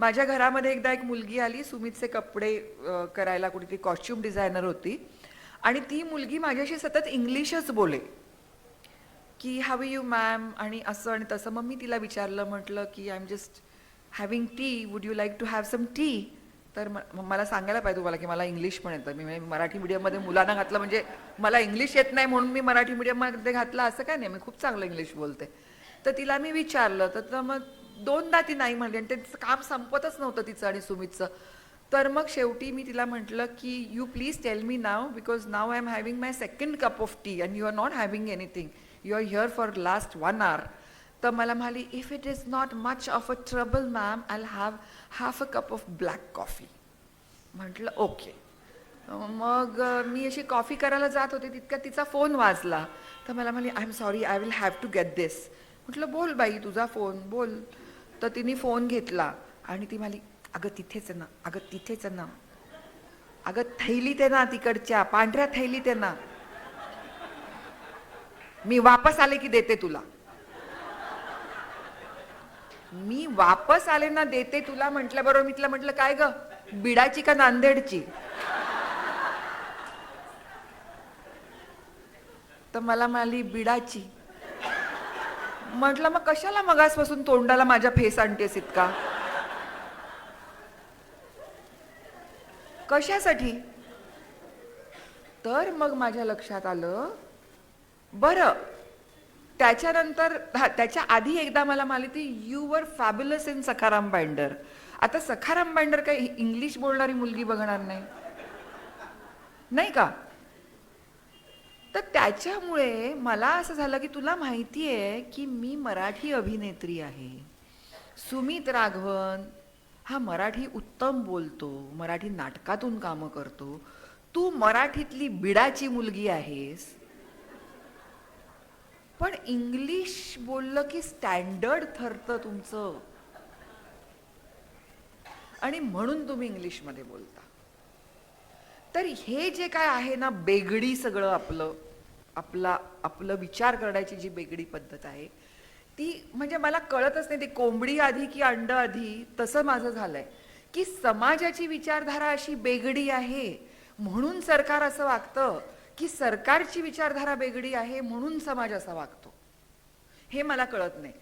माझ्या घरामध्ये एकदा एक मुलगी आली सुमितचे कपडे करायला कुठेतरी कॉस्ट्युम डिझायनर होती. आणि ती मुलगी माझ्याशी सतत इंग्लिशच बोले. की हॅव यू मॅम आणि असं आणि तसं. मग मी तिला विचारलं म्हटलं की I am just having tea would you like to have some tea तर मग मला सांगायला पाहिजे तुम्हाला की मला इंग्लिश पण येतं. मी म्हणजे मराठी मीडियममध्ये मुलांना घातलं म्हणजे मला इंग्लिश येत नाही म्हणून मी मराठी मीडियममध्ये घातलं. असं काय नाही. मी खूप चांगलं इंग्लिश बोलते. तर तिला मी विचारलं तर तर मग दोनदा ती नाही म्हणली आणि त्यांचं काम संपतच नव्हतं तिचं आणि सुमितचं. तर मग शेवटी मी तिला म्हटलं की you please tell me now because now I am having my second cup of tea and you are not having anything you are here for last one hour तर मला म्हणाली if it is not much of a trouble ma'am I have half a cup of black coffee म्हटलं okay मग मी अशी coffee करायला जात होते तितका तिचा फोन वाजला. तर मला म्हणाली I am sorry I will have to get this म्हटलं बोल बाई तुझा फोन बोल. तर तिने फोन घेतला आणि ती म्हणाली अगं तिथेच ना अगं तिथेच ना. अगं थैलीत आहे ना तिकडच्या पांढऱ्या थैलीत आहे ना. मी वापस आले की देते तुला. मी वापस आले ना देते तुला म्हटल्याबरोबर मी तिला म्हटलं काय ग बिडाची का नांदेडची? तर मला म्हणाली बिडाची. म्हटलं मग कशाला मगासपासून तोंडाला माझ्या फेस आणतेस इतका? कशासाठी? तर मग माझ्या लक्षात आलं बरं त्याच्यानंतर हा त्याच्या आधी एकदा मला माहिती ती you were fabulous in Sakharam binder आता सखाराम बाइंडर काही इंग्लिश बोलणारी मुलगी बघणार नाही. नाही का? तर त्याच्यामुळे मला असं झालं की तुला माहिती आहे की मी मराठी अभिनेत्री आहे. सुमित राघवन हा मराठी उत्तम बोलतो मराठी नाटकातून कामं करतो. तू मराठीतली बिडाची मुलगी आहेस. पण इंग्लिश बोललं की स्टँडर्ड ठरतं तुमचं. आणि म्हणून तुम्ही इंग्लिशमध्ये बोलता. तर हे जे काय आहे ना बेगडी सगळं आपलं. आपला आपलं विचार करण्याची जी बेगडी पद्धत आहे ती म्हणजे मला कळतच नाही. ती कोंबडी आधी की अंड आधी तसं माझं झालंय. की समाजाची विचारधारा अशी बेगडी आहे म्हणून सरकार असं वागतं की सरकारची विचारधारा बेगडी आहे म्हणून समाज असा वागतो. हे मला कळत नाही.